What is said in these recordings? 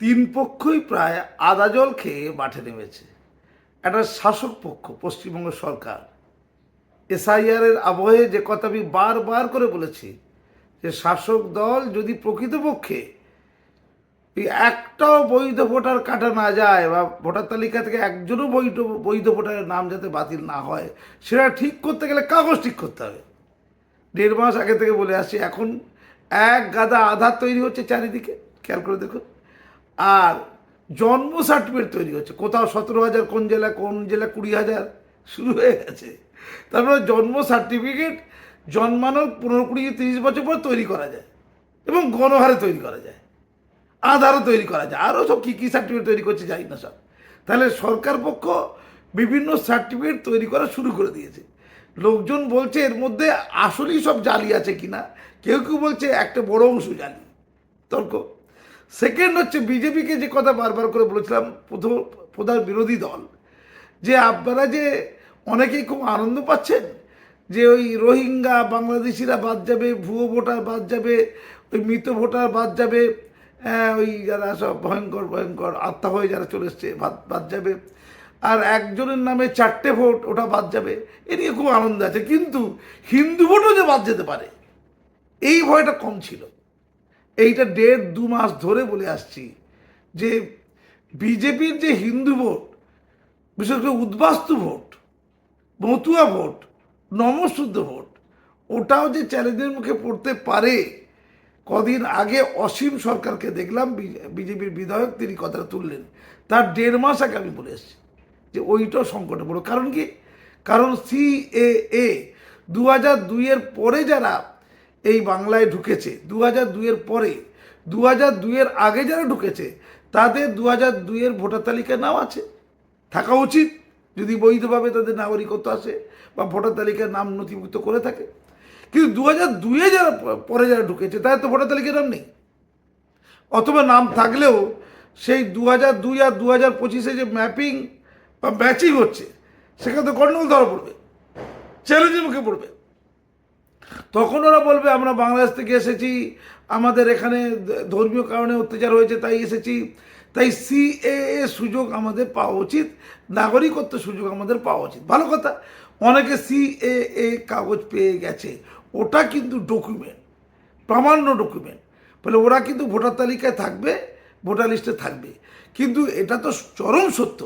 তিন পক্ষই প্রায় আদা জল খেয়ে মাঠে নেমেছে। একটা শাসক পক্ষ, পশ্চিমবঙ্গ সরকার। এসআইআরের আবহে যে কথা আমি বারবার করে বলেছি, যে শাসক দল যদি প্রকৃতপক্ষে একটাও বৈধ ভোটার কাটা না যায় বা ভোটার তালিকা থেকে একজনও বৈধ বৈধ ভোটারের নাম যাতে বাতিল না হয়, সেটা ঠিক করতে গেলে কাগজ ঠিক করতে হবে। দেড় মাস আগে থেকে বলে আসছি, এখন এক গাদা আধার তৈরি হচ্ছে চারিদিকে। খেয়াল করে দেখুন। আর জন্ম সার্টিফিকেট তৈরি হচ্ছে। কোথাও সতেরো হাজার, কোন জেলা কোন জেলা কুড়ি হাজার, শুরু হয়ে গেছে। তারপরে জন্ম সার্টিফিকেট জন্মানোর পনেরো কুড়ি তিরিশ বছর পর তৈরি করা যায় এবং গণহারে তৈরি করা যায়। আধারও তৈরি করা যায়। আরও সব কী কী সার্টিফিকেট তৈরি করছে জানি না সব। তাহলে সরকার পক্ষ বিভিন্ন সার্টিফিকেট তৈরি করা শুরু করে দিয়েছে। লোকজন বলছে এর মধ্যে আসলেই সব জালি আছে কিনা। কেউ কেউ বলছে একটা বড় অংশ জালি। তর্ক? সেকেন্ড হচ্ছে বিজেপিকে যে কথা বারবার করে বলেছিলাম প্রথম প্রধান বিরোধী দল যে আপনারা যে অনেকেই খুব আনন্দ পাচ্ছেন যে ওই রোহিঙ্গা বাংলাদেশিরা বাদ যাবে ভুয়ো ভোটার বাদ যাবে ওই মৃত ভোটার বাদ যাবে হ্যাঁ, ওই যারা সব ভয়ঙ্কর ভয়ঙ্কর আত্মা হয়ে যারা চলে এসছে বাদ বাদ যাবে। আর একজনের নামে চারটে ভোট ওটা বাদ যাবে। এ নিয়ে খুব আনন্দ আছে। কিন্তু হিন্দু ভোটও যে বাদ যেতে পারে এই ভয়টা কম ছিল। এইটা দেড় দু মাস ধরে বলে আসছি যে বিজেপির যে হিন্দু ভোট, বিশেষ করে উদ্বাস্তু vote, Matua vote, Namasudra vote, ওটাও যে চ্যালেঞ্জের মুখে পড়তে পারে, কদিন আগে অসীম সরকারকে দেখলাম বিজেপির বিধায়ক তিনি কথাটা তুললেন। তার দেড় মাস আগে আমি বলে এসেছি যে ওইটাও সংকটে পড়ো। কারণ কি? কারণ সি এ এ দু হাজার দুইয়ের পরে যারা এই বাংলায় ঢুকেছে। দু হাজার দুইয়ের পরে দু হাজার দুইয়ের আগে যারা ঢুকেছে, তাদের দু হাজার দুইয়ের ভোটার তালিকায় নাম আছে। থাকা উচিত। যদি বৈধভাবে তাদের নাগরিকত্ব আসে বা ভোটার তালিকায় নাম নথিভুক্ত করে থাকে। কিন্তু দু হাজার দুইয়ে যারা পরে যারা ঢুকেছে, তাদের তো ভোটার তালিকায় নাম নেই। অথবা নাম থাকলেও সেই দু হাজার দুই আর দু হাজার পঁচিশে যে ম্যাপিং বা ম্যাচিং হচ্ছে, সেখানে তো গন্ডগোল ধরা পড়বে। চ্যালেঞ্জের মুখে পড়বে। তখন ওরা বলবে, আমরা বাংলাদেশ থেকে এসেছি, আমাদের এখানে ধর্মীয় কারণে অত্যাচার হয়েছে, তাই এসেছি। তাই সিএএ সুযোগ আমাদের পাওয়া উচিত, নাগরিকত্ব সুযোগ আমাদের পাওয়া উচিত। ভালো কথা, অনেকে সিএএ কাগজ পেয়ে গেছে, ওটা কিন্তু ডকুমেন্ট প্রামাণ্য ডকুমেন্ট ফলে ওরা কিন্তু ভোটার তালিকায় থাকবে, ভোটার লিস্টে থাকবে। কিন্তু এটা তো চরম সত্য।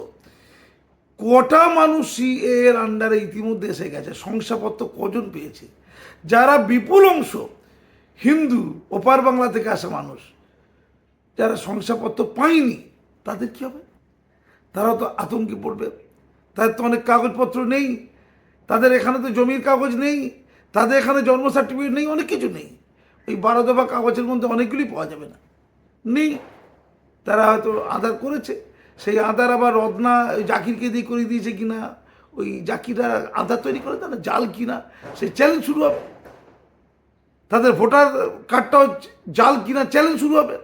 কটা মানুষ সিএ এর আন্ডারে ইতিমধ্যে এসে গেছে, শংসাপত্র কজন পেয়েছে? যারা বিপুল অংশ হিন্দু, ওপার বাংলা থেকে আসা মানুষ, যারা শংসাপত্র পায়নি, তাদের কি হবে? তারা তো আতঙ্কে পড়বে। তাদের তো অনেক কাগজপত্র নেই। তাদের এখানে তো জমির কাগজ নেই। তাদের এখানে জন্ম সার্টিফিকেট নেই, অনেক কিছু নেই। ওই বারো দফা কাগজের মধ্যে অনেকগুলি পাওয়া যাবে না। নেই। তারা হয়তো আধার করেছে। সেই আধার আবার রত্না জাকিরকে দিয়ে করে দিয়েছে কিনা? ওই জাকিরা আধার তৈরি করে দেয় জাল কিনা সেই চ্যালেঞ্জ শুরু হবে। তাদের ভোটার কার্ডটাও জাল কিনা চ্যালেঞ্জ শুরু হবে।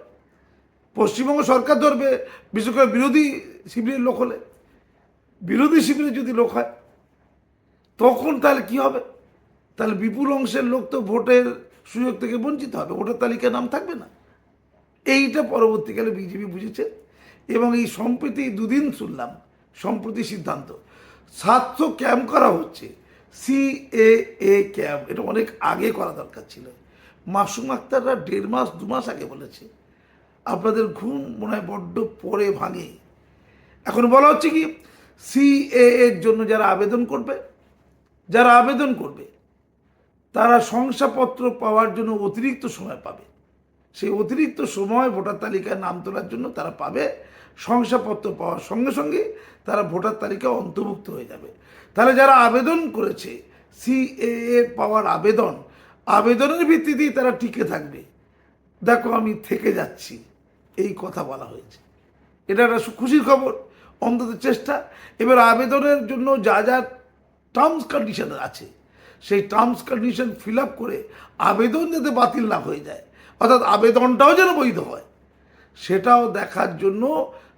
পশ্চিমবঙ্গ সরকার ধরবে, বিশেষ করে বিরোধী শিবিরের লোক হলে। বিরোধী শিবিরে যদি লোক হয়, তখন তাহলে কি হবে? তাহলে বিপুল অংশের লোক তো ভোটের সুযোগ থেকে বঞ্চিত হবে, ভোটার তালিকায় নাম থাকবে না। এইটা পরবর্তীকালে বিজেপি বুঝেছে। এবং এই সম্প্রতি, দুদিন শুনলাম, সম্প্রতি সিদ্ধান্ত। সাতশো ক্যাম্প করা হচ্ছে। সি এ এ ক্যাম্প এটা অনেক আগে করা দরকার ছিল। মাসুম আক্তাররা দেড় মাস, দু মাস আগে বলেছে, আপনাদের ঘুম মনে হয় বড্ড পরে ভাঙে। এখন বলা হচ্ছে কি সি এ এর জন্য যারা আবেদন করবে, যারা আবেদন করবে, তারা শংসাপত্র পাওয়ার জন্য অতিরিক্ত সময় পাবে। সেই অতিরিক্ত সময় ভোটার তালিকায় নাম তোলার জন্য তারা পাবে শংসাপত্র পাওয়ার সঙ্গে সঙ্গে তারা ভোটার তালিকায় অন্তর্ভুক্ত হয়ে যাবে। তাহলে যারা আবেদন করেছে সিএএ পাওয়ার আবেদন, আবেদনের ভিত্তিতেই তারা টিকে থাকবে। দেখো আমি থেকে যাচ্ছি, এই কথা বলা হয়েছে। এটা একটা খুশির খবর, অন্তত চেষ্টা। এবার আবেদনের জন্য যা যা টার্মস কন্ডিশন আছে, সেই টার্মস কন্ডিশন ফিল আপ করে আবেদন যাতে বাতিল না হয়ে যায়, অর্থাৎ আবেদনটাও যেন বৈধ হয়, সেটাও দেখার জন্য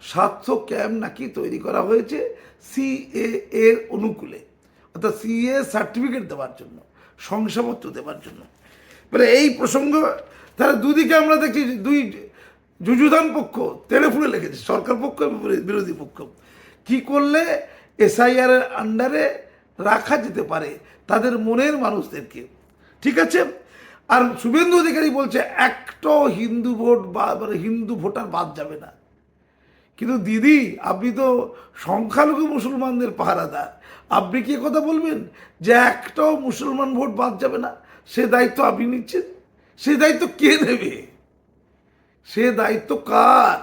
স্বার্থ ক্যাম্প নাকি তৈরি করা হয়েছে সিএ এর অনুকূলে। অর্থাৎ সিএ সার্টিফিকেট দেওয়ার জন্য, শংসাপত্র দেওয়ার জন্য। মানে এই প্রসঙ্গ, তাহলে দুদিকে আমরা দেখছি দুই যুযুধান পক্ষ টেলিফোনে লেগেছে, সরকার পক্ষ এবং বিরোধী পক্ষ। কি করলে এসআইআর এর আন্ডারে রাখা যেতে পারে তাদের মনের মানুষদেরকে? ঠিক আছে? আর শুভেন্দু অধিকারী বলছে একটাও হিন্দু ভোট বা মানে হিন্দু ভোটার বাদ যাবে না। কিন্তু দিদি, আপনি তো সংখ্যালঘু মুসলমানদের পাহারাদার। আপনি কি কথা বলবেন? যে একটাও মুসলমান ভোট বাদ যাবে না, সে দায়িত্ব আপনি নিচ্ছেন। সে দায়িত্ব কে নেবে? সে দায়িত্ব কার?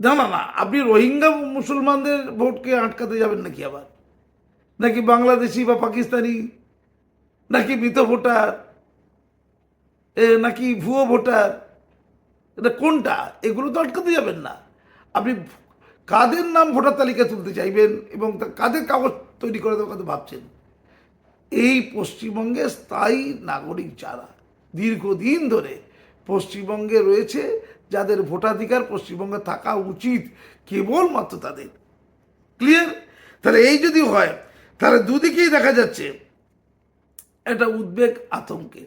না না না, আপনি রোহিঙ্গা মুসলমানদের ভোটকে আটকাতে যাবেন নাকি আবার? নাকি বাংলাদেশি বা পাকিস্তানি? নাকি মৃত ভোটার? নাকি ভুয়ো ভোটার? এটা কোনটা? এগুলো তো আটকাতে যাবেন না। আপনি কাদের নাম ভোটার তালিকা তুলতে চাইবেন এবং কাদের কাগজ তৈরি করে দেওয়ার কথা ভাবছেন? এই পশ্চিমবঙ্গে স্থায়ী নাগরিক যারা, দীর্ঘদিন ধরে পশ্চিমবঙ্গে রয়েছে, যাদের ভোটাধিকার পশ্চিমবঙ্গে থাকা উচিত কেবলমাত্র তাদের। ক্লিয়ার তাহলে এই যদি হয়, তাহলে দুদিকেই দেখা যাচ্ছে, একটা উদ্বেগ আতঙ্কে।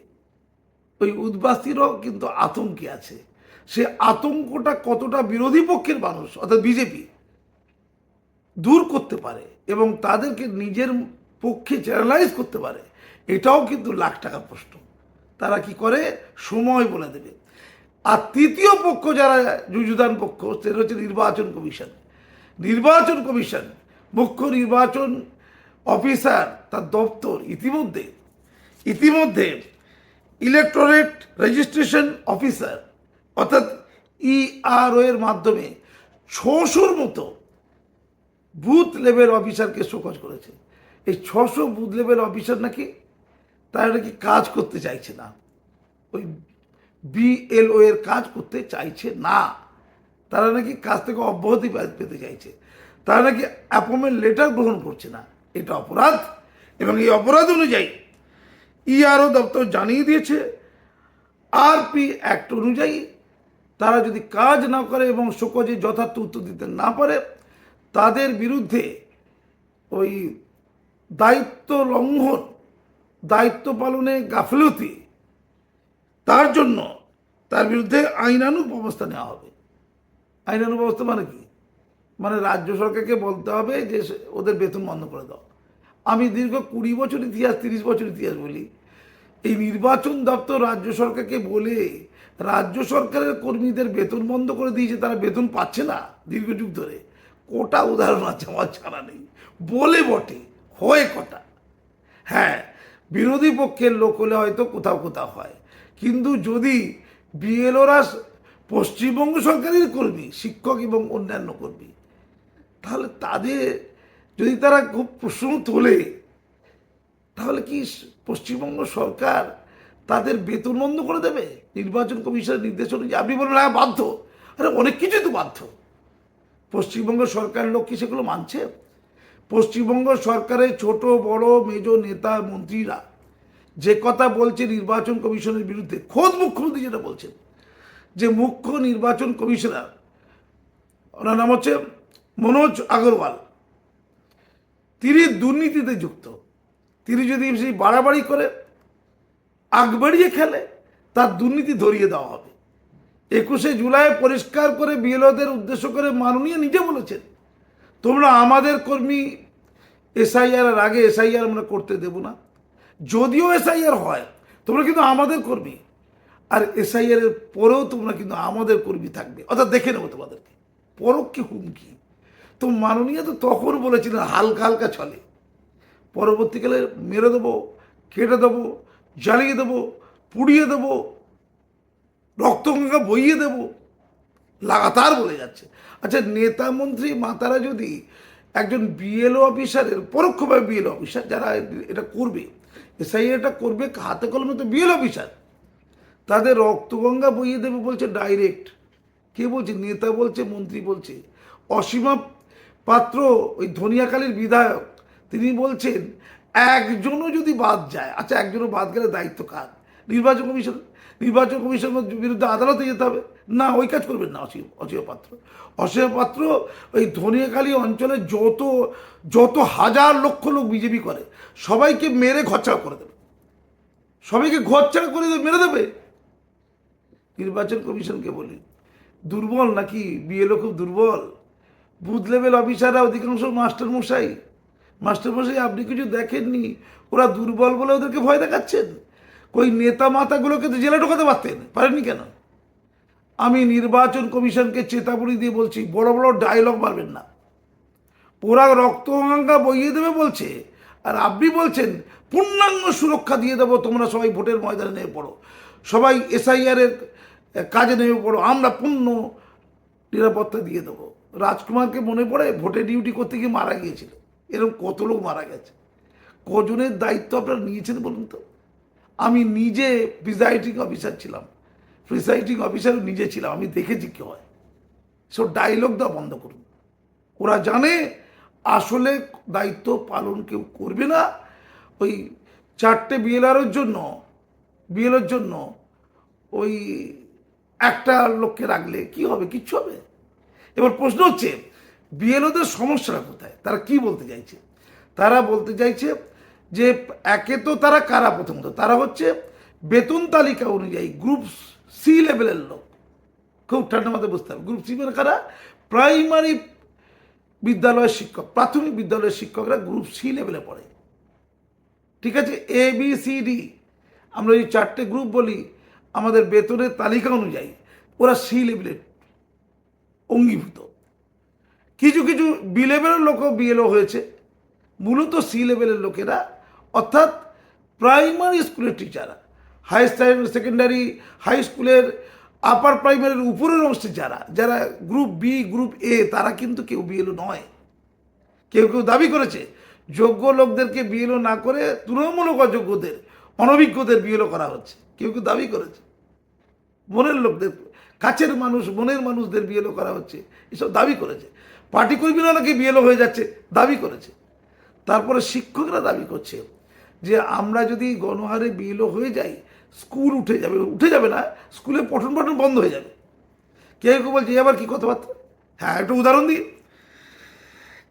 ওই উদ্বাস্তিরও কিন্তু আতঙ্কে আছে। সে আতঙ্কটা কতটা বিরোধী পক্ষের মানুষ, অর্থাৎ বিজেপি, দূর করতে পারে এবং তাদেরকে নিজের পক্ষে চ্যানেলাইজ করতে পারে, এটাও কিন্তু লাখ টাকা প্রশ্ন। তারা কি করে? সময় বলে দেবে। আর তৃতীয় পক্ষ যারা যুযুদান পক্ষ, সেটা হচ্ছে নির্বাচন কমিশন। নির্বাচন কমিশন, মুখ্য নির্বাচন অফিসার, তার দপ্তর ইতিমধ্যে ইতিমধ্যে ইলেকট্রনেট রেজিস্ট্রেশন অফিসার অর্থাৎ ইআরও এর মাধ্যমে ছশোর মতো বুথ লেভেল অফিসারকে শোকজ করেছে। এই ছশো বুথ লেভেল অফিসার নাকি তারা নাকি কাজ করতে চাইছে না। ওই বিএলও এর কাজ করতে চাইছে না। তারা নাকি কাজ থেকে অব্যাহতি পেতে চাইছে। তারা নাকি অ্যাপয়েন্টমেন্ট লেটার গ্রহণ করছে না। এটা অপরাধ এবং এই অপরাধ অনুযায়ী ইআরও দপ্তর জানিয়ে দিয়েছে। আরপি অ্যাক্ট অনুযায়ী তারা যদি কাজ না করে এবং শোকজে যথার্থ উত্তর দিতে না পারে, তাদের বিরুদ্ধে ওই দায়িত্ব লঙ্ঘন, দায়িত্ব পালনে গাফিলতি, তার জন্য তার বিরুদ্ধে আইনানুগ ব্যবস্থা নেওয়া হবে। আইনানুগ ব্যবস্থা মানে কি? মানে রাজ্য সরকারকে বলতে হবে যে ওদের বেতন বন্ধ করে দাও। আমি দীর্ঘ কুড়ি বছর ইতিহাস, তিরিশ বছর ইতিহাস বলি। এই নির্বাচন দপ্তর রাজ্য সরকারকে বলে রাজ্য সরকারের কর্মীদের বেতন বন্ধ করে দিয়েছে, তারা বেতন পাচ্ছে না দীর্ঘ যুগ ধরে। কোটা উদাহরণ আছে আমার ছাড়া নেই। বলে বটে, হয় কটা। হ্যাঁ বিরোধী পক্ষের লোক হলে হয়তো কোথাও কোথাও হয়। কিন্তু যদি বিএলওরা পশ্চিমবঙ্গ সরকারের কর্মী, শিক্ষক এবং অন্যান্য কর্মী, তাহলে তাদের, যদি তারা খুব প্রশ্ন তোলে, তাহলে কি পশ্চিমবঙ্গ সরকার তাদের বেতন বন্ধ করে দেবে? নির্বাচন কমিশনের নির্দেশ অনুযায়ী আপনি বলবেন হ্যাঁ বাধ্য। আরে, অনেক কিছুই তো বাধ্য। পশ্চিমবঙ্গ সরকারের লোক কি সেগুলো মানছে? পশ্চিমবঙ্গ সরকারের ছোট, বড় মেজ নেতা, মন্ত্রীরা যে কথা বলছে নির্বাচন কমিশনের বিরুদ্ধে, খোদ মুখ্যমন্ত্রী যেটা বলছেন, যে মুখ্য নির্বাচন কমিশনার, ওনার নাম হচ্ছে মনোজ আগরওয়াল। তিনি দুর্নীতিতে যুক্ত। তিনি যদি সেই বাড়াবাড়ি করে আগ বাড়িয়ে খেলে, তার দুর্নীতি ধরিয়ে দেওয়া হবে। একুশে জুলাই পরিষ্কার করে বিএলওদের উদ্দেশ্য করে মাননীয় নিজে বলেছেন, তোমরা আমাদের কর্মী এসআইআর আগে এসআইআর আমরা করতে দেব না। যদিও এসআইআর হয়, তোমরা কিন্তু আমাদের কর্মী। আর এসআইআর এর পরেও তোমরা কিন্তু আমাদের কর্মী থাকবে। অর্থাৎ দেখে নেব তোমাদেরকে, পরোক্ষে হুমকি। তো মাননীয় তো তখন বলেছিলেন, হালকা হালকা চলে। পরবর্তীকালে মেরে দেবো, কেটে দেবো জ্বালিয়ে দেবো, পুড়িয়ে দেবো, রক্তগঙ্গা বইয়ে দেব, লাগাতার বলে যাচ্ছে। আচ্ছা নেতা মন্ত্রী মাতারা যদি একজন বিএলও অফিসারের পরোক্ষভাবে বিএলও অফিসার যারা এটা করবে এসআই এটা করবে, হাতে কলমে তো বিএল অফিসার তাদের রক্তগঙ্গা বইয়ে দেবে বলছে ডাইরেক্ট কে বলছে? নেতা বলছে, মন্ত্রী বলছে। অসীমা পাত্র, ওই ধনিয়াকালীর বিধায়ক, তিনি বলছেন একজনও যদি বাদ যায় আচ্ছা একজনও বাদ গেলে দায়িত্ব কার? নির্বাচন কমিশন, নির্বাচন কমিশনের বিরুদ্ধে আদালতে যেতে হবে? না, ওই কাজ করবেন না অসীম অসীম পাত্র। অসীম পাত্র, ওই ধনিয়াকালী অঞ্চলে যত যত হাজার লক্ষ লোক বিজেপি করে, সবাইকে মেরে ঘরছাড়া করে দেবে। সবাইকে ঘরছাড়া করে দেবে, মেরে দেবে। নির্বাচন কমিশনকে বলি, দুর্বল নাকি? বিএলও খুব দুর্বল? বুথ লেভেল অফিসাররা অধিকাংশ মাস্টার মশাই মাস্টার মশাই আপনি কিছু দেখেননি? ওরা দুর্বল বলে ওদেরকে ভয় দেখাচ্ছেন? কই নেতা মাতাগুলোকে তো জেলে ঢোকাতে পারতেন, পারেননি কেন? আমি নির্বাচন কমিশনকে চেতাবনী দিয়ে বলছি, বড় বড় ডায়লগ মারবেন না। ওরা রক্তগঙ্গা বইয়ে দেবে বলছে, আর আপনি বলছেন, পূর্ণাঙ্গ সুরক্ষা দিয়ে দেবো, তোমরা সবাই ভোটের ময়দানে নেমে পড়ো। সবাই এসআইআর এর কাজে নেমে পড়ো, আমরা পূর্ণ নিরাপত্তা দিয়ে দেবো। রাজকুমারকে মনে পড়ে, ভোটে ডিউটি করতে গিয়ে মারা গিয়েছিল। এরকম কত লোক মারা গেছে? কজনের দায়িত্ব আপনারা নিয়েছেন বলুন তো? আমি নিজে প্রিজাইডিং অফিসার ছিলাম। প্রিসাইডিং অফিসারও নিজে ছিলাম, আমি দেখেছি কি হয়। সো ডায়লগ দেওয়া বন্ধ করুন। ওরা জানে, আসলে দায়িত্ব পালন কেউ করবে না। ওই চারটে বিএলআরের জন্য বিএলের জন্য ওই একটা লোককে রাখলে কি হবে? কিচ্ছু হবে? এবার প্রশ্ন হচ্ছে বিএলওদের সমস্যাটা কোথায়? তারা কি বলতে চাইছে? তারা বলতে চাইছে যে একে তো তারা কারা প্রথমত তারা হচ্ছে বেতন তালিকা অনুযায়ী গ্রুপ সি লেভেলের লোক। খুব ঠান্ডা মাথায় বুঝতে হবে। গ্রুপ সি মানে কারা? প্রাইমারি বিদ্যালয়ের শিক্ষক, প্রাথমিক বিদ্যালয়ের শিক্ষকরা গ্রুপ সি লেভেলে পড়ে। ঠিক আছে? এ বি সি ডি আমরা এই চারটে গ্রুপ বলি, আমাদের বেতনের তালিকা অনুযায়ী ওরা সি লেভেলের অঙ্গীভূত। কিছু কিছু বি লেভেলের লোকও বিএলও হয়েছে। মূলত সি লেভেলের লোকেরা, অর্থাৎ প্রাইমারি স্কুলের টিচাররা হাই সেকেন্ডারি হাই স্কুলের আপার প্রাইমারির উপরের অংশে যারা যারা গ্রুপ বি গ্রুপ এ তারা কিন্তু কেউ বিএলও নয়। কেউ কেউ দাবি করেছে, যোগ্য লোকদেরকে বিএলও না করে তুলনামূলক অযোগ্যদের, অনভিজ্ঞদের বিএলও করা হচ্ছে। কেউ কেউ দাবি করেছে। মনের লোকদের, কাছের মানুষ, মনের মানুষদের বিএলও করা হচ্ছে। এসব দাবি করেছে। পার্টি কর্মীরা নাকি বিএলও হয়ে যাচ্ছে, দাবি করেছে। তারপরে শিক্ষকরা দাবি করছে যে আমরা যদি গণহারে বিএলও হয়ে যাই, স্কুল উঠে যাবে উঠে যাবে না, স্কুলে পঠন পঠন বন্ধ হয়ে যাবে। কেউ কেউ বলছে, "এ আবার কি কথাবার্তা? হ্যাঁ একটা উদাহরণ দিই।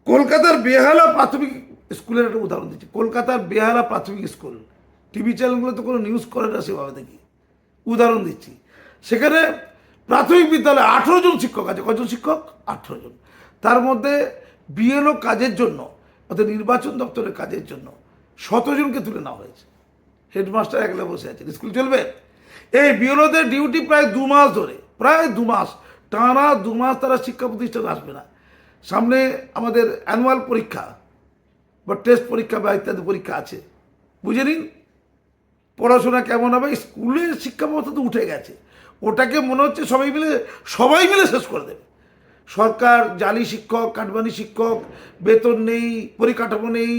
কলকাতার বেহালা প্রাথমিক স্কুলের একটা উদাহরণ দিচ্ছি। কলকাতার বেহালা প্রাথমিক স্কুল, টিভি চ্যানেলগুলো তো কোনো নিউজ করে না সেভাবে দেখি। উদাহরণ দিচ্ছি। সেখানে প্রাথমিক বিদ্যালয়ে আঠেরো জন শিক্ষক আছে। কজন শিক্ষক? আঠেরো জন। তার মধ্যে বিএলও কাজের জন্য, অর্থাৎ নির্বাচন দপ্তরের কাজের জন্য শতজনকে তুলে নেওয়া হয়েছে। হেডমাস্টার একলা বসে আছেন। স্কুল চলবে? এই বিএলওদের ডিউটি প্রায় দু মাস ধরে, প্রায় দু মাস, টানা দু মাস তারা শিক্ষা প্রতিষ্ঠানে আসবে না। সামনে আমাদের অ্যানুয়াল পরীক্ষা বা টেস্ট পরীক্ষা বা ইত্যাদি পরীক্ষা আছে। বুঝে নিন, পড়াশোনা কেমন হবে? স্কুলের শিক্ষা ব্যবস্থা তো উঠে গেছে। ওটাকে মনে হচ্ছে সবাই মিলে সবাই মিলে শেষ করে দেবে। সরকার, জালি শিক্ষক কাটবানি শিক্ষক, বেতন নেই, পরিকাঠামো নেই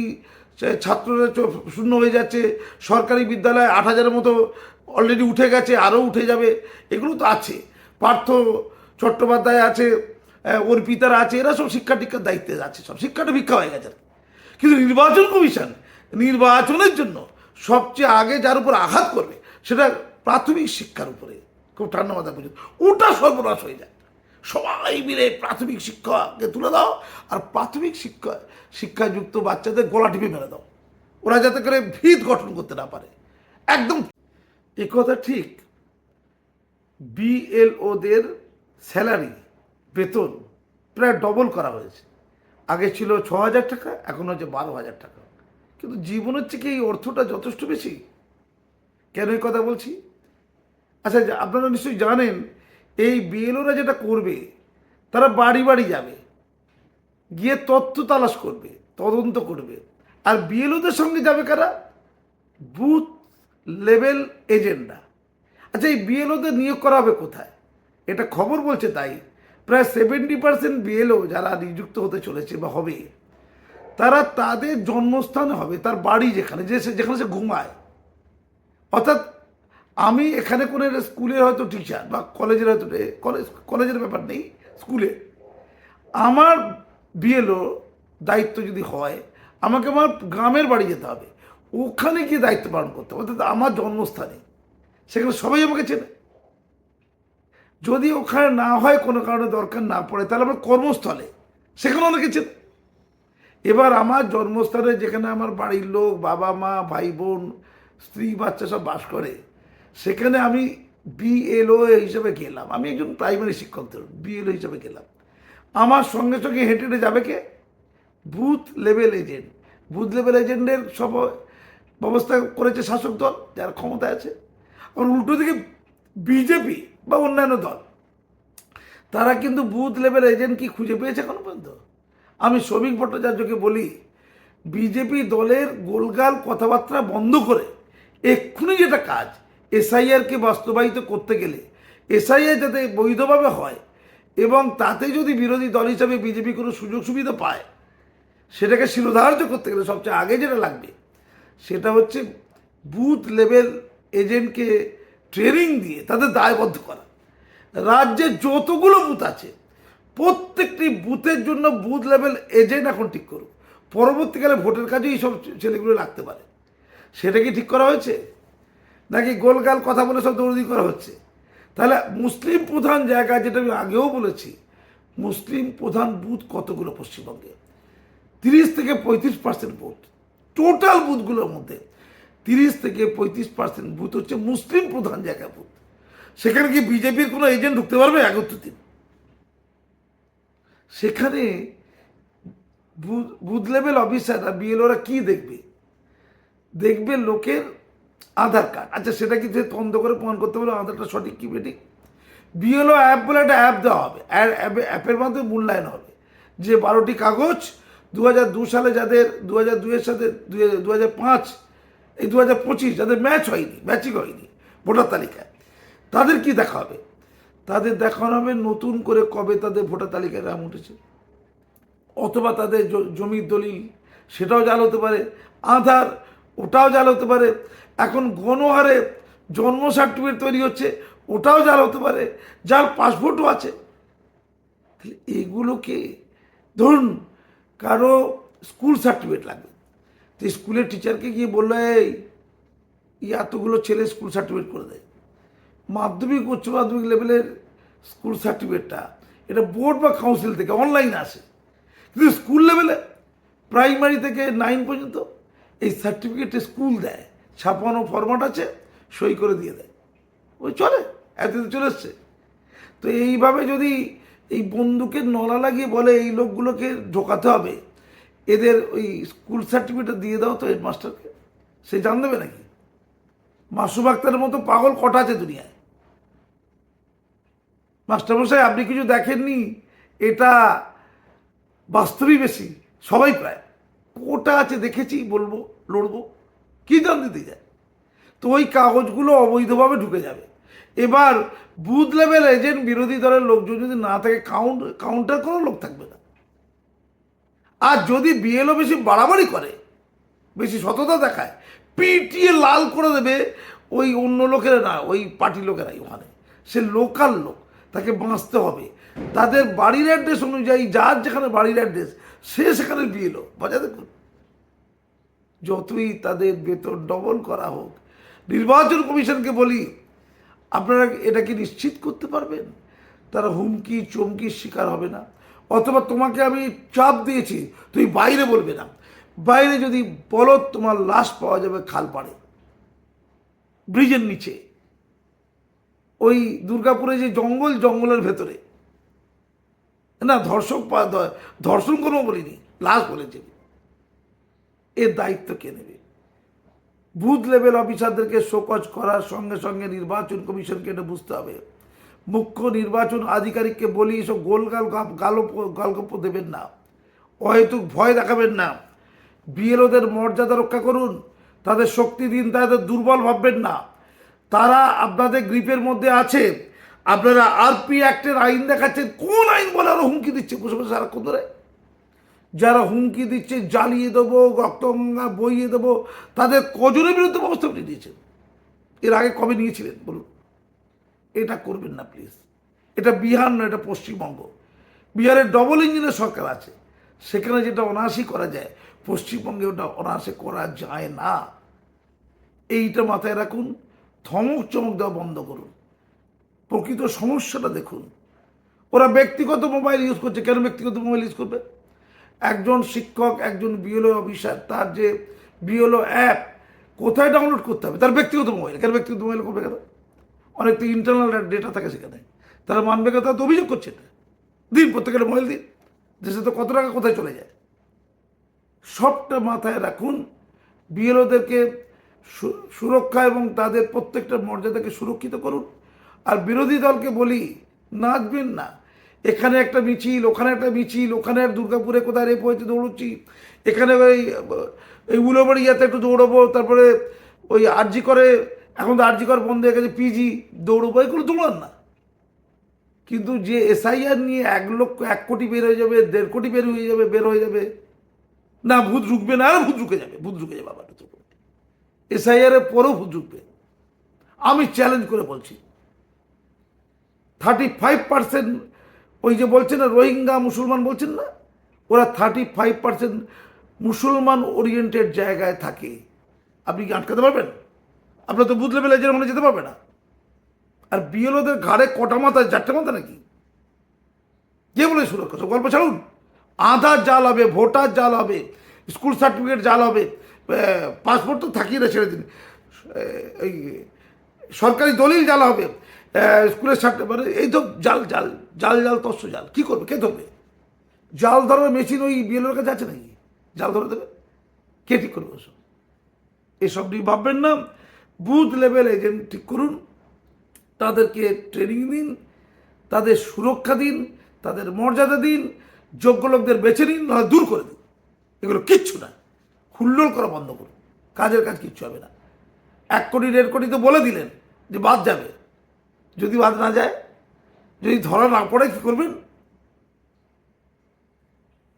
ছাত্ররা শূন্য হয়ে যাচ্ছে, সরকারি বিদ্যালয়ে আট হাজারের মতো অলরেডি উঠে গেছে, আরও উঠে যাবে, এগুলো তো আছে। পার্থ চট্টোপাধ্যায় আছে অর্পিতারা আছে, এরা সব শিক্ষা টিক্ষার দায়িত্বে আছে, সব শিক্ষাটা ভিক্ষা হয়ে গেছে। কিন্তু নির্বাচন কমিশন নির্বাচনের জন্য সবচেয়ে আগে যার উপর আঘাত করবে, সেটা প্রাথমিক শিক্ষার উপরে। খুব ঠান্ডা মাথা পর্যন্ত ওটা সর্বনাশ হয়ে যায়। সবাই মিলে প্রাথমিক শিক্ষাকে তুলে দাও আর প্রাথমিক শিক্ষা, শিক্ষাযুক্ত বাচ্চাদের গলা টিপে মেরে দাও। ওরা যাতে করে ভিত গঠন করতে না পারে। একদম এ কথা ঠিক। বিএলওদের স্যালারি, বেতন প্রায় ডবল করা হয়েছে। আগে ছিল ছ হাজার টাকা, এখন হচ্ছে বারো হাজার টাকা। কিন্তু জীবন হচ্ছে কি এই অর্থটা যথেষ্ট বেশি। কেন এই কথা বলছি? আচ্ছা আপনারা নিশ্চয়ই জানেন এই বিএলওরা যেটা করবে, তারা বাড়ি বাড়ি যাবে, গিয়ে তথ্য তালাশ করবে, তদন্ত করবে। আর বিএলওদের সঙ্গে যাবে কারা? Booth level agenda. আচ্ছা এই বিএলওদের নিয়োগ করা হবে কোথায়? এটা খবর বলছে তাই। প্রায় সেভেন্টি পার্সেন্ট বিএলও যারা নিযুক্ত হতে চলেছে বা হবে, তারা তাদের জন্মস্থান হবে, তার বাড়ি যেখানে, যে যেখানে সে ঘুমায়। অর্থাৎ আমি এখানে কোনো স্কুলের হয়তো টিচার বা কলেজের হয়তো কলেজ কলেজের ব্যাপার নেই, স্কুলে। আমার বিএলও দায়িত্ব যদি হয়, আমাকে আমার গ্রামের বাড়ি যেতে হবে। ওখানে গিয়ে দায়িত্ব পালন করতে হবে, অর্থাৎ আমার জন্মস্থানে। সেখানে সবাই আমাকে চেনে। যদি ওখানে না হয়, কোনো কারণে দরকার না পড়ে, তাহলে আমার কর্মস্থলে, সেখানে অনেকে চেনে। এবার আমার জন্মস্থানে যেখানে আমার বাড়ির লোক বাবা মা ভাই বোন স্ত্রী, বাচ্চা সব বাস করে সেখানে আমি বিএলও হিসেবে গেলাম। আমি একজন প্রাইমারি শিক্ষক ধরুন বিএলও হিসেবে গেলাম। আমার সঙ্গে সঙ্গে হেঁটে হেঁটে যাবে কে? Booth level agent booth level এজেন্টের সব ব্যবস্থা করেছে শাসক দল, যার ক্ষমতা আছে। আর উল্টো দিকে বিজেপি বা অন্যান্য দল, তারা কিন্তু বুথ লেভেল এজেন্ট কি খুঁজে পেয়েছে এখনও পর্যন্ত? আমি শ্রমিক ভট্টাচার্যকে বলি বিজেপি দলের গোলগাল কথাবার্তা বন্ধ করে এক্ষুনি যেটা কাজ এসআইআরকে বাস্তবায়িত করতে গেলে এসআইআর যাতে বৈধভাবে হয় এবং তাতে যদি বিরোধী দল হিসাবে বিজেপি কোনো সুযোগ সুবিধা পায়, সেটাকে শিরোধার্য করতে গেলে সবচেয়ে আগে যেটা লাগবে, সেটা হচ্ছে বুথ লেভেল এজেন্টকে ট্রেনিং দিয়ে তাদের দায়বদ্ধ করা। রাজ্যে যতগুলো বুথ আছে, প্রত্যেকটি বুথের জন্য বুথ লেভেল এজেন্ট এখন ঠিক করুক। পরবর্তীকালে ভোটের কাজে এইসব ছেলেগুলো লাগতে পারে। সেটা কি ঠিক করা হয়েছে? নাকি গোলগাল কথা বলে সব দৌড়ি করা হচ্ছে? তাহলে মুসলিম প্রধান জায়গা যেটা আমি আগেও বলেছি, মুসলিম প্রধান বুথ কতগুলো পশ্চিমবঙ্গে? তিরিশ থেকে পঁয়ত্রিশ পার্সেন্ট বুথ টোটাল বুথগুলোর মধ্যে তিরিশ থেকে পঁয়ত্রিশ পার্সেন্ট বুথ হচ্ছে মুসলিম প্রধান জায়গা বুথ। সেখানে কি বিজেপির কোনো এজেন্ট ঢুকতে পারবে? একত্র দিন সেখানে বুথ লেভেল অফিসাররা বিএলওরা কি দেখবে? দেখবে লোকের আধার কার্ড। আচ্ছা সেটা কি যে তন্দ করে প্রমাণ করতে পারবে আধারটা সঠিক কি বেঠিক? বিএলও অ্যাপ বলে একটা অ্যাপ দেওয়া হবে। অ্যাপের মাধ্যমে মূল্যায়ন হবে। যে বারোটি কাগজ দু দু সালে যাদের দু হাজার দুইয়ের সাথে দু হাজার পাঁচ, এই দু হাজার পঁচিশ যাদের ম্যাচ হয়নি ম্যাচিং হয়নি, ভোটার তালিকায়, তাদের কি দেখা হবে? তাদের দেখানো হবে নতুন করে কবে তাদের ভোটার তালিকায় নাম উঠেছে। অথবা তাদের জমির দলিল, সেটাও জাল হতে পারে। আধার, ওটাও জাল হতে পারে। এখন গণহারে জন্ম সার্টিফিকেট তৈরি হচ্ছে, ওটাও জাল হতে পারে যার পাসপোর্টও আছে। তাহলে এগুলোকে ধরুন কারও স্কুল সার্টিফিকেট লাগবে। তো স্কুলের টিচারকে গিয়ে বলল, এই এতগুলো ছেলে স্কুল সার্টিফিকেট করে দেয়। মাধ্যমিক, উচ্চ মাধ্যমিক লেভেলের স্কুল সার্টিফিকেটটা এটা বোর্ড বা কাউন্সিল থেকে অনলাইনে আসে। কিন্তু স্কুল লেভেলে প্রাইমারি থেকে নাইন পর্যন্ত এই সার্টিফিকেটে স্কুল দেয়। ছাপানো ফরম্যাট আছে, সই করে দিয়ে দেয়। ওই চলে, এতদিন চলে এসছে। তো এইভাবে যদি এই বন্দুকের নলা লাগিয়ে বলে, এই লোকগুলোকে ঢোকাতে হবে, এদের ওই স্কুল সার্টিফিকেট দিয়ে দাও তো হেডমাস্টারকে সে জান দেবে নাকি? মাসুম আক্তারের মতো পাগল কটা আছে দুনিয়ায়? মাস্টারমশাই, আপনি কিছু দেখেননি? এটা বাস্তবই বেশি, সবাই প্রায়। কোটা আছে দেখেছি, বলব, লড়বো। কি দিতে যায়? তো ওই কাগজগুলো অবৈধভাবে ঢুকে যাবে। এবার বুথ লেভেল এজেন্ট, বিরোধী দলের লোকজন যদি না থাকে কাউন্ট কাউন্টার কোনো লোক থাকবে না। আর যদি বিএলও বেশি বাড়াবাড়ি করে, বেশি সততা দেখায় পিটিয়ে লাল করে দেবে, ওই অন্য লোকেরা না, ওই পার্টি লোকেরাই ওখানে। সে লোকাল লোক, তাকে বাঁচতে হবে। তাদের বাড়ির অ্যাড্রেস অনুযায়ী, যার যেখানে বাড়ির অ্যাড্রেস সে সেখানে বিএলও দেখুন যতই তাদের বেতন ডবল করা হোক, নির্বাচন কমিশনকে বলি, আপনারা এটা কি নিশ্চিত করতে পারবেন? তারা হুমকি, চমকির শিকার হবে না। অথবা তোমাকে আমি চাপ দিয়েছি, তুমি বাইরে বলবে না। বাইরে যদি বলো, তোমার লাশ পাওয়া যাবে খাল পাড়ে, ব্রিজের নিচে। ওই দুর্গাপুরে যে জঙ্গল, জঙ্গলের ভেতরে। না, ধর্ষক ধর্ষণ কোনো বলিনি, লাশ বলেছি। এর দায়িত্ব কে নেবে? বুথ লেভেল অফিসারদেরকে শোকজ করার সঙ্গে সঙ্গে নির্বাচন কমিশনকে এটা বুঝতে হবে। মুখ্য নির্বাচন আধিকারিককে বলি এসব গোলগাল গালপ গালগপ্প দেবেন না। অহেতুক ভয় দেখাবেন না। বিএলওদের মর্যাদা রক্ষা করুন। তাদের শক্তি দিন, তাদের দুর্বল ভাববেন না। তারা আপনাদের গ্রিপের মধ্যে আছে। আপনারা আরপি অ্যাক্টের আইন দেখাচ্ছেন। কোন আইন বলে আরও হুমকি দিচ্ছে বসে বসে সারাক্ষণ ধরে? যারা হুমকি দিচ্ছে, জ্বালিয়ে দেবো রক্তগঙ্গা বইয়ে দেবো, তাদের কজনের বিরুদ্ধে ব্যবস্থা আপনি নিয়েছেন এর আগে কবে নিয়েছিলেন, বলুন? এটা করবেন না, প্লিজ। এটা বিহার নয়, এটা পশ্চিমবঙ্গ। বিহারের ডবল ইঞ্জিনের সরকার আছে। সেখানে যেটা অনায়াসই করা যায়, পশ্চিমবঙ্গে ওটা অনায়াসে করা যায় না। এইটা মাথায় রাখুন ধমক চমক দেওয়া বন্ধ করুন। প্রকৃত সমস্যাটা দেখুন। ওরা ব্যক্তিগত মোবাইল ইউজ করছে। কেন ব্যক্তিগত মোবাইল ইউজ করবে? একজন শিক্ষক, একজন বিএলও অফিসার, তার যে বিএলও অ্যাপ, কোথায় ডাউনলোড করতে হবে? তার ব্যক্তিগত মোবাইল কেন ব্যক্তিগত মোবাইল করবে কেন? অনেক তো ইন্টারনাল ডেটা থাকে সেখানে। তারা মানবে কথা তো অভিযোগ করছে। না দিন প্রত্যেকের মোবাইল দিন। দেশে তো কত টাকা কোথায় চলে যায়? সবটা মাথায় রাখুন। বিএলওদেরকে সুরক্ষা এবং তাদের প্রত্যেকটা মর্যাদাকে সুরক্ষিত করুন। আর বিরোধী দলকে বলি, নাচবেন না। এখানে একটা মিছিল, ওখানে একটা মিছিল, ওখানে দুর্গাপুরে কোথায় রেপ হয়েছে দৌড়চ্ছি। এখানে ওই, এই উলোবাড়ি ইয়াতে একটু দৌড়বো, তারপরে ওই আরজি করে, এখন তো আরজি কর বন্ধ হয়ে গেছে, পিজি দৌড়বো, এগুলো দৌড়ান না। কিন্তু যে এসআইআর নিয়ে এক লক্ষ, এক কোটি বের হয়ে যাবে, দেড় কোটি বের হয়ে যাবে, বের হয়ে যাবে, না ভূত ঢুকবে না আর ভূত ঢুকে যাবে, ভূত ঢুকে যাবে আবার এসআইআর এর পরেও ভূত ঢুকবে। আমি চ্যালেঞ্জ করে বলছি থার্টি ফাইভ পার্সেন্ট ওই যে বলছেন না, রোহিঙ্গা মুসলমান বলছেন না? ওরা থার্টি ফাইভ পার্সেন্ট মুসলমান ওরিয়েন্টেড জায়গায় থাকে। আপনি কি আটকাতে পারবেন? আপনার তো বুথ লেভেলে মনে যেতে পারবে না। আর বিএলওদের ঘাড়ে কটা মাথা, চারটে মাথা নাকি? কে বলে সুরক্ষা? গল্প ছাড়ুন। আধার জাল হবে ভোটার জাল হবে স্কুল সার্টিফিকেট জাল হবে পাসপোর্ট তো থাকিয়ে না ছেড়ে দিন। এই সরকারি দলিল জাল হবে স্কুলের সার্টিফিকেট মানে এই তো জাল জাল জাল জাল, তস্য জাল। কী করবে? কে ধরবে? জাল ধরার মেশিন ওই বিএলওর কাছে আছে নাকি? জাল ধরে দেবে? কে ঠিক করবে ওসব? এসব নিয়ে ভাববেন না। বুথ লেভেল এজেন্ট ঠিক করুন। তাদেরকে ট্রেনিং দিন, তাদের সুরক্ষা দিন, তাদের মর্যাদা দিন, যোগ্য লোকদের বেছে নিন, নাহলে দূর করে দিন। এগুলো কিচ্ছু না। হুল্লোড় করা বন্ধ করুন। কাজের কাজ কিচ্ছু হবে না। এক কোটি, দেড় কোটি তো বলে দিলেন যে বাদ যাবে। যদি বাদ না যায়, যদি ধরা না পড়ে, কী করবেন?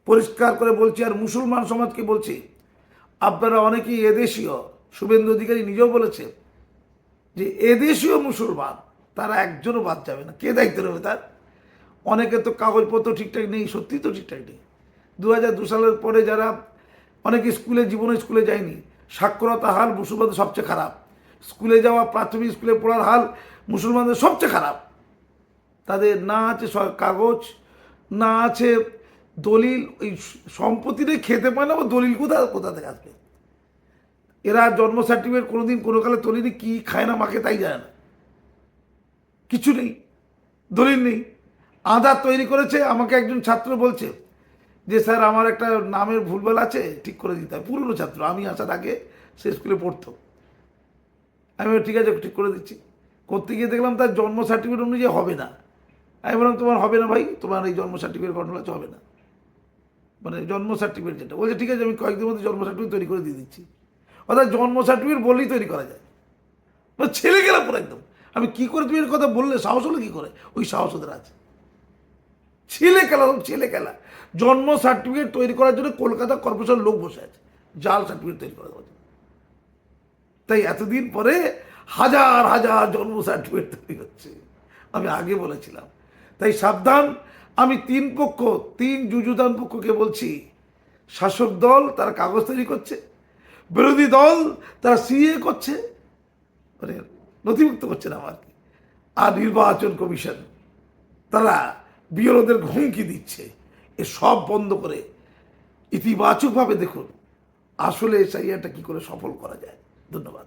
পরিষ্কার করে বলছি, আর মুসলমান সমাজকে বলছি, আপনারা অনেকেই এদেশীয়, শুভেন্দু অধিকারী নিজেও বলেছে যে এদেশীয় মুসলমান, তারা একজনও বাদ যাবে না। কে দায়িত্ব নেবে তার? অনেকে তো কাগজপত্র ঠিকঠাক নেই, সত্যি তো ঠিকঠাক নেই। দু হাজার দু সালের পরে যারা অনেকে স্কুলে, জীবনে স্কুলে যায়নি সাক্ষরতা হাল মুসলমানদের সবচেয়ে খারাপ। স্কুলে যাওয়া, প্রাথমিক স্কুলে পড়ার হাল মুসলমানদের সবচেয়ে খারাপ। তাদের না আছে কাগজ, না আছে দলিল, ওই সম্পত্তিটাই খেতে পায় না ও দলিল কোথা কোথা থেকে আসবে? এরা জন্ম সার্টিফিকেট কোনোদিন কোনো কালে তোলেনি, কি খায় না, মাকে তাই জানে না। কিছু নেই, দলিল নেই। আধার তৈরি করেছে, আমাকে একজন ছাত্র বলছে যে, স্যার, আমার একটা নামের ভুলভাল আছে, ঠিক করে দিতে হবে। পুরনো ছাত্র, আমি আসার আগে সে স্কুলে পড়তো। আমি ঠিক আছে, ঠিক করে দিচ্ছি। করতে গিয়ে দেখলাম তার জন্ম সার্টিফিকেট অনুযায়ী হবে না। আমি বললাম, তোমার হবে না ভাই, তোমার এই জন্ম সার্টিফিকেট ঘটনা হবে না। মানে জন্ম সার্টিফিকেট যেটা, বলছে, ঠিক আছে, আমি কয়েকদিনের মধ্যে জন্ম সার্টিফিকেট তৈরি করে দিয়ে দিচ্ছি। অর্থাৎ জন্ম সার্টিফিকেট বললেই তৈরি করা যায়। মানে ছেলে গেলাম পুরো একদম। আমি কী করে তুমি এর কথা বললে, সাহস হলো কী করে? ওই সাহস ওদের আছে। ছেলে খেলা ছেলে খেলা। জন্ম সার্টিফিকেট তৈরি করার জন্য কলকাতা কর্পোরেশন লোক বসে আছে। জাল সার্টিফিকেট তৈরি করা। তাই এতদিন পরে হাজার হাজার জন্ম সার্টিফিকেট তৈরি হচ্ছে। আমি আগে বলেছিলাম। তাই সাবধান, আমি তিন পক্ষ, তিন যুযুদান পক্ষকে বলছি, শাসক দল তারা কাগজ তৈরি করছে, বিরোধী দল তারা সিএ করছে মানে নথিভুক্ত করছে না আমার আর নির্বাচন কমিশন, তারা বিরোধের হুমকি দিচ্ছে। এ সব বন্ধ করে ইতিবাচকভাবে দেখুন, আসলে এসআইআরটা কি করে সফল করা যায়। ধন্যবাদ।